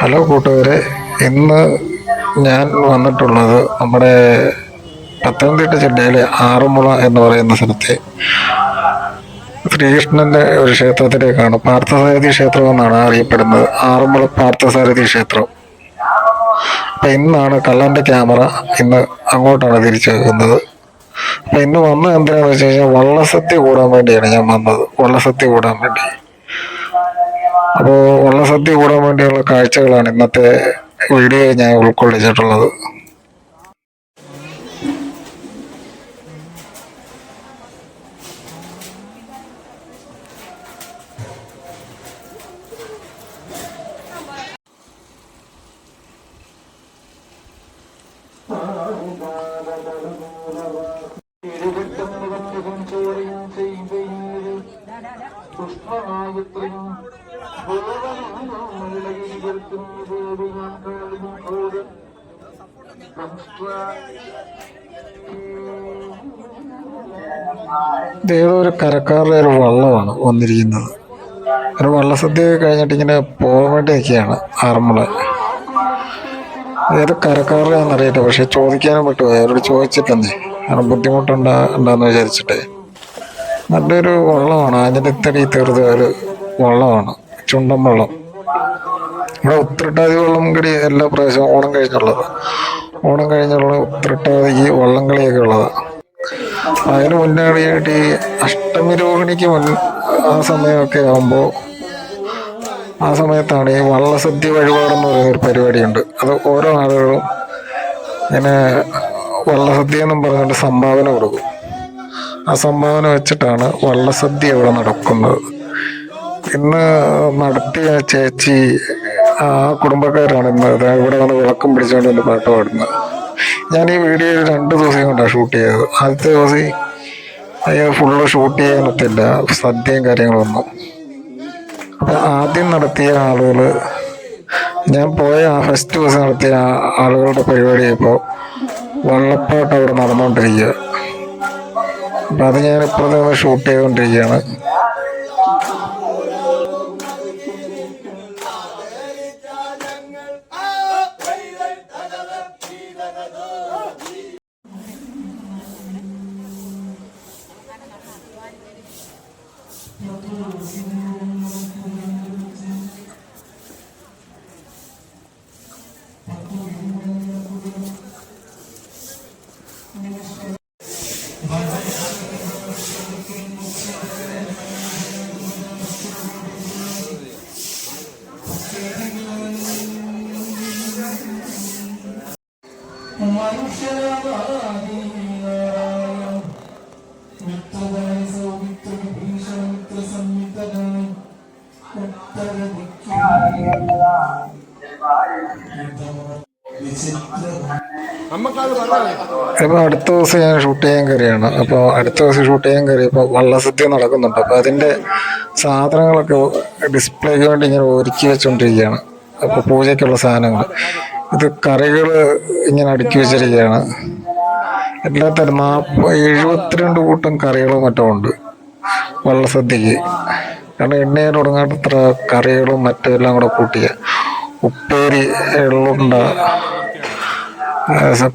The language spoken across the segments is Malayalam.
ഹലോ കൂട്ടുകാരെ ഇന്ന് ഞാൻ വന്നിട്ടുള്ളത് നമ്മുടെ പത്തനംതിട്ട ജില്ലയിലെ ആറന്മുള എന്ന് പറയുന്ന സ്ഥലത്തെ ശ്രീകൃഷ്ണന്റെ ഒരു ക്ഷേത്രത്തിലേക്കാണ് പാർത്ഥസാരഥി ക്ഷേത്രം എന്നാണ് അറിയപ്പെടുന്നത്. ആറന്മുള പാർത്ഥസാരഥി ക്ഷേത്രം. അപ്പൊ ഇന്നാണ് കള്ളന്റെ ക്യാമറ ഇന്ന് അങ്ങോട്ടാണ് തിരിച്ചു വെക്കുന്നത് അപ്പൊ ഇന്ന് വന്നത് എന്തിനാന്ന് വെച്ച് കഴിഞ്ഞാൽ വള്ളസദ്യ കൂടാൻ വേണ്ടിയാണ് ഞാൻ വന്നത്. വള്ളസദ്യ കൂടാൻ വേണ്ടി. അപ്പോൾ വള്ളസദ്യ കൂടാൻ വേണ്ടിയുള്ള കാഴ്ചകളാണ് ഇന്നത്തെ വീഡിയോ ഞാൻ ഉൾക്കൊള്ളിച്ചിട്ടുള്ളത്. ഏതോ ഒരു കരക്കാരുടെ ഒരു വള്ളമാണ് വന്നിരിക്കുന്നത്. ഒരു വള്ളസദ്യ കഴിഞ്ഞിട്ട് ഇങ്ങനെ പോകാൻ വേണ്ടിയൊക്കെയാണ് ആറന്മുള. ഏത് കരക്കാരുടെയാണെന്ന് അറിയട്ടെ പക്ഷെ ചോദിക്കാനും പറ്റുമോ? അവരോട് ചോദിച്ചിട്ടെന്നേ കാരണം ബുദ്ധിമുട്ടുണ്ടാ ഉണ്ടാന്ന് വിചാരിച്ചിട്ടേ. നല്ലൊരു വള്ളമാണ്. ആഞ്ഞിലിത്തടി തീർത്ത ഒരു വള്ളമാണ്. ചുണ്ടൻ വള്ളം. ഇവിടെ ഉത്രട്ടാതി വള്ളം കടി എല്ലാ പ്രാവശ്യം ഓണം കഴിഞ്ഞുള്ളത്. ഓണം കഴിഞ്ഞുള്ള ഉത്രട്ടാതി വള്ളം കളിയൊക്കെ ഉള്ളത്. അതിന് മുന്നോടിയായിട്ട് ഈ അഷ്ടമി രോഹിണിക്ക് മുൻ ആ സമയമൊക്കെ ആകുമ്പോൾ ആ സമയത്താണ് ഈ വള്ളസദ്യ വഴിപാടെന്ന് പറയുന്ന ഒരു പരിപാടിയുണ്ട്. അത് ഓരോ ആളുകളും ഇങ്ങനെ വള്ളസദ്യ എന്നും പറഞ്ഞുകൊണ്ട് സംഭാവന കൊടുക്കും. ആ സംഭാവന വെച്ചിട്ടാണ് വള്ളസദ്യ ഇവിടെ നടക്കുന്നത്. ഇന്ന് നടത്തിയ ചേച്ചി ആ കുടുംബക്കാരാണ് ഇന്ന്. ഇവിടെ വന്ന് വിളക്കം പിടിച്ചുകൊണ്ട് എന്റെ പാട്ട് പാടുന്നത്. ഞാൻ ഈ വീഡിയോ രണ്ട് ദിവസം കൊണ്ടാണ് ഷൂട്ട് ചെയ്തത്. ആദ്യത്തെ ദിവസം ഫുള്ള് ഷൂട്ട് ചെയ്യാൻ പറ്റില്ല. സദ്യയും കാര്യങ്ങളൊന്നും. അപ്പൊ ആദ്യം നടത്തിയ ആളുകൾ ഞാൻ പോയ ആ ഫസ്റ്റ് ദിവസം നടത്തിയ ആളുകളുടെ പരിപാടി ഇപ്പോൾ വള്ളപ്പാട്ട് അവിടെ നടന്നുകൊണ്ടിരിക്കുക അപ്പം അത് ഞാൻ ഇപ്പോൾ ഷൂട്ട് ചെയ്തുകൊണ്ടിരിക്കുകയാണ് ഇപ്പൊ അടുത്ത ദിവസം ഞാൻ ഷൂട്ട് ചെയ്യാൻ കയറിയാണ്. അപ്പോൾ അടുത്ത ദിവസം ഷൂട്ട് ചെയ്യാൻ കയറിയപ്പോൾ വള്ളസദ്യ നടക്കുന്നുണ്ട്. അപ്പോൾ അതിന്റെ സാധനങ്ങളൊക്കെ ഡിസ്പ്ലേക്ക് വേണ്ടി ഇങ്ങനെ ഒരുക്കി വെച്ചുകൊണ്ടിരിക്കുകയാണ് അപ്പോൾ പൂജയ്ക്കുള്ള സാധനങ്ങൾ. ഇത് കറികൾ ഇങ്ങനെ അടുക്കി വെച്ചിരിക്കുകയാണ്. എല്ലാത്തരം നാൽപ്പ എഴുപത്തിരണ്ട് കൂട്ടം കറികളും മറ്റും ഉണ്ട്. വള്ളസദ്യക്ക് കാരണം എണ്ണയിൽ തുടങ്ങാത്തത്ര കറികളും മറ്റും എല്ലാം കൂടെ കൂട്ടിയ ഉപ്പേരി എള്ളുണ്ട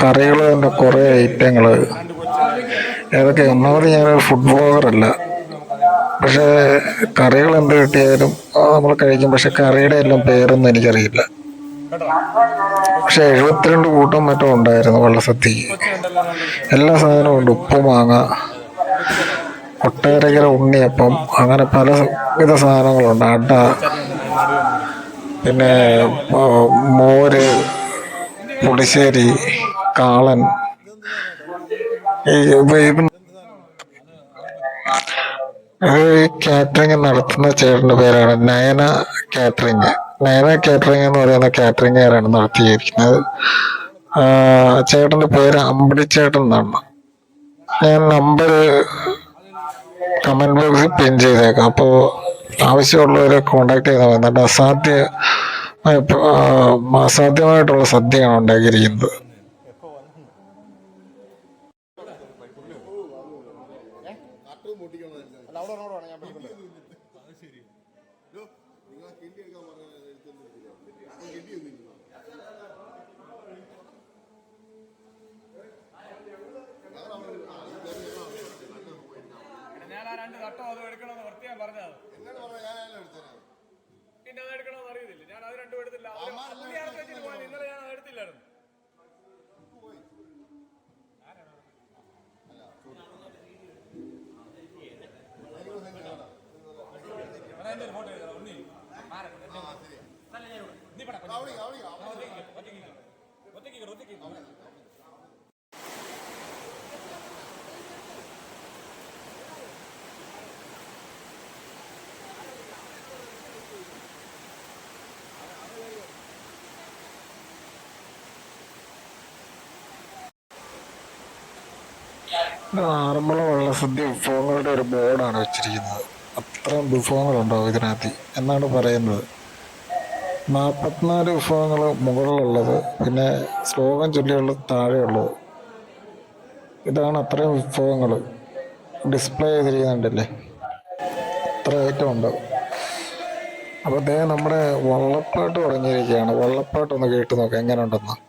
കറികൾ തന്നെ കുറേ ഐറ്റങ്ങൾ ഏതൊക്കെ? ഒന്നാമത് ഞാനൊരു ഫുഡ് ബ്ലോഗറല്ല പക്ഷേ കറികൾ എന്ത് കിട്ടിയാലും നമ്മൾ കഴിക്കും. പക്ഷെ കറിയുടെ എല്ലാം പേരൊന്നും എനിക്കറിയില്ല. പക്ഷെ എഴുപത്തിരണ്ട് കൂട്ടം മറ്റും ഉണ്ടായിരുന്നു വള്ളസദ്യക്ക് എല്ലാ സാധനവും ഉണ്ട്. ഉപ്പ് മാങ്ങ ഒട്ടേറെക്കര ഉണ്ണിയപ്പം അങ്ങനെ പല വിധ സാധനങ്ങളുണ്ട്. അട പിന്നെ മോര് പുളിശ്ശേരി കാളൻ. ഈ കാറ്ററിംഗ് നടത്തുന്ന ചേട്ടന്റെ പേരാണ് നയന കാറ്ററിംഗ് നയന കാറ്ററിംഗ് എന്ന് പറയുന്ന കാറ്ററിംഗുകാരാണ് നടത്തിയിരിക്കുന്നത്. ചേട്ടന്റെ പേര് അമ്പിളിച്ചേട്ടൻ എന്നാണ്. ഞാൻ നമ്പർ കമന്റ് ബോക്സിൽ പിൻ ചെയ്തേക്കാം. അപ്പോൾ ആവശ്യമുള്ളവരെ കോണ്ടാക്ട് ചെയ്താൽ മതി. എന്നിട്ട് അസാധ്യ അസാധ്യമായിട്ടുള്ള സദ്യയാണ് ഉണ്ടാക്കിയിരിക്കുന്നത്. ആറന്മുള വള്ളസദ്യ വിഭവങ്ങളുടെ ഒരു ബോർഡാണ് വെച്ചിരിക്കുന്നത്. അത്രയും വിഭവങ്ങളുണ്ടാവും ഇതിനകത്ത്? എന്നാണ് പറയുന്നത്. നാൽപ്പത്തിനാല് വിഭവങ്ങൾ മുകളിലുള്ളത് പിന്നെ ശ്ലോകം ചൊല്ലിയുള്ളത് താഴെയുള്ളത്. ഇതാണ് അത്രയും വിഭവങ്ങൾ ഡിസ്പ്ലേ ചെയ്തിരിക്കുന്നുണ്ടല്ലേ? അത്ര ഐറ്റം ഉണ്ടാവും അപ്പോൾ അദ്ദേഹം നമ്മുടെ വള്ളപ്പാട്ട് തുടങ്ങിയിരിക്കുകയാണ്. വള്ളപ്പാട്ട് ഒന്ന് കേട്ട് നോക്കാം എങ്ങനെ ഉണ്ടെന്ന്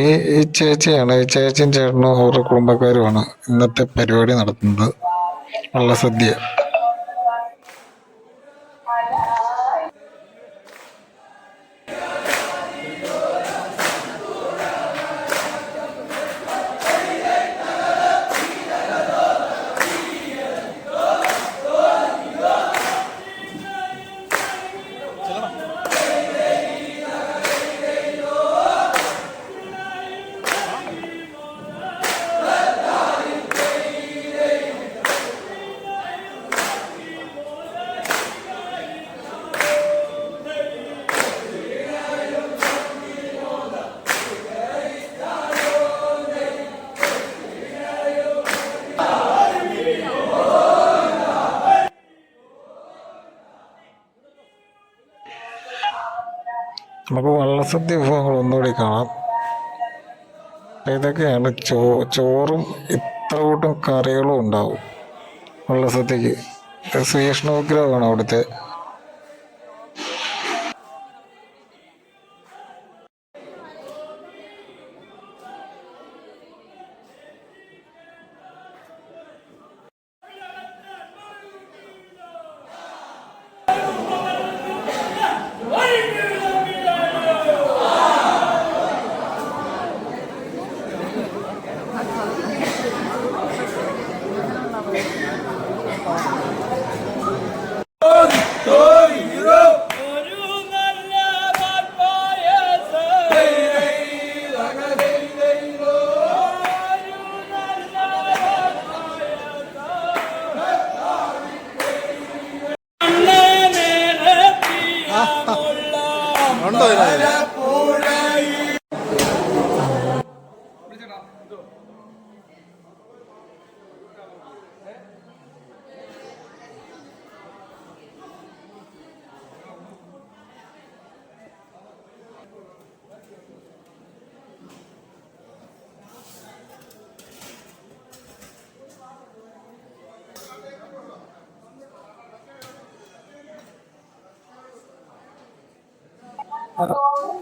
ഈ ഈ ചേച്ചിയാണ്. ഈ ചേച്ചിയും ചേട്ടനും അവരുടെ കുടുംബക്കാരുമാണ് ഇന്നത്തെ പരിപാടി നടത്തുന്നത്. വള്ളസദ്യ നമുക്ക് വള്ളസദ്യ വിഭവങ്ങൾ ഒന്നുകൂടി കാണാം. ഇതൊക്കെയാണ് ചോ ചോറും ഇത്ര കൂട്ടം കറികളും ഉണ്ടാവും. വള്ളസദ്യക്ക് ശ്രീകൃഷ്ണ വിഗ്രഹമാണ് അവിടുത്തെ.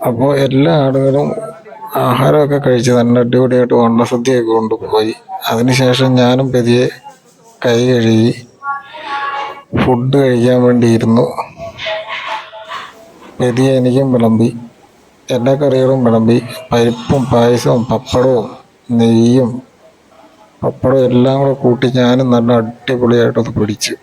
അപ്പോൾ എല്ലാ ആളുകളും ആഹാരമൊക്കെ കഴിച്ച് നല്ല അടിപൊളിയായിട്ട് വള്ളസദ്യയൊക്കെ കൊണ്ടുപോയി. അതിനുശേഷം ഞാനും പതിയെ കൈ കഴുകി ഫുഡ് കഴിക്കാൻ വേണ്ടിയിരുന്നു. പതിയെ എനിക്കും വിളമ്പി. എല്ലാ കറികളും വിളമ്പി. പരിപ്പും പായസവും പപ്പടവും നെയ്യും പപ്പടവും എല്ലാം കൂടെ കൂട്ടി ഞാനും നല്ല അടിപൊളിയായിട്ടത് പിടിച്ചു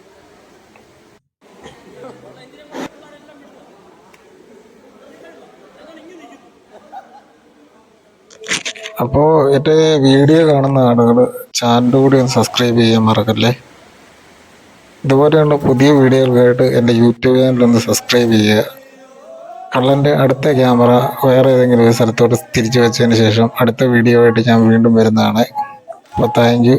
അപ്പോൾ എന്റെ വീഡിയോ കാണുന്ന ആളുകൾ ചാനൽ കൂടി ഒന്ന് സബ്സ്ക്രൈബ് ചെയ്യാൻ മറക്കല്ലേ? ഇതുപോലെയുള്ള പുതിയ വീഡിയോകൾക്കായിട്ട് എന്റെ യൂട്യൂബ് ചാനൽ ഒന്ന് സബ്സ്ക്രൈബ് ചെയ്യുക. കള്ളന്റെ അടുത്ത ക്യാമറ വേറെ ഏതെങ്കിലും ഒരു സ്ഥലത്തോട്ട് തിരിച്ചു വെച്ചതിന് ശേഷം അടുത്ത വീഡിയോ ആയിട്ട് ഞാൻ വീണ്ടും വരുന്നതാണ്. അപ്പോൾ താങ്ക്